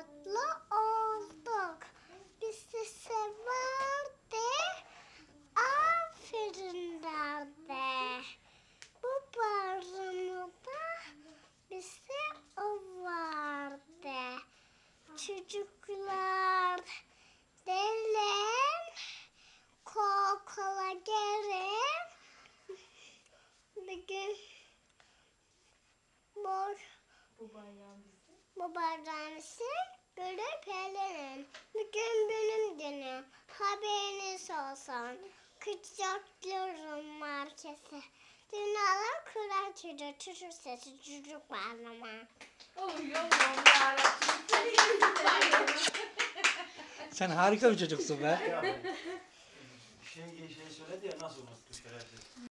mutlu olduk. Bizi severdi, aferin derdi. Bu barınada bize o vardı. Çocuklar gelin, kol kola gelin. Bugün bu, bu bayram babaannesi görüp eğlenin. Bugün benim günüm. Haberiniz olsun. Kucaklıyorum markese. Dünyalar kurar çocuk, çocuk sesi, çocuk bağlama. Oy Allah'ım yarabbim. Seni Sen harika bir çocuksun be. Şey, şey söyledi ya nasıl unuttuk herhalde.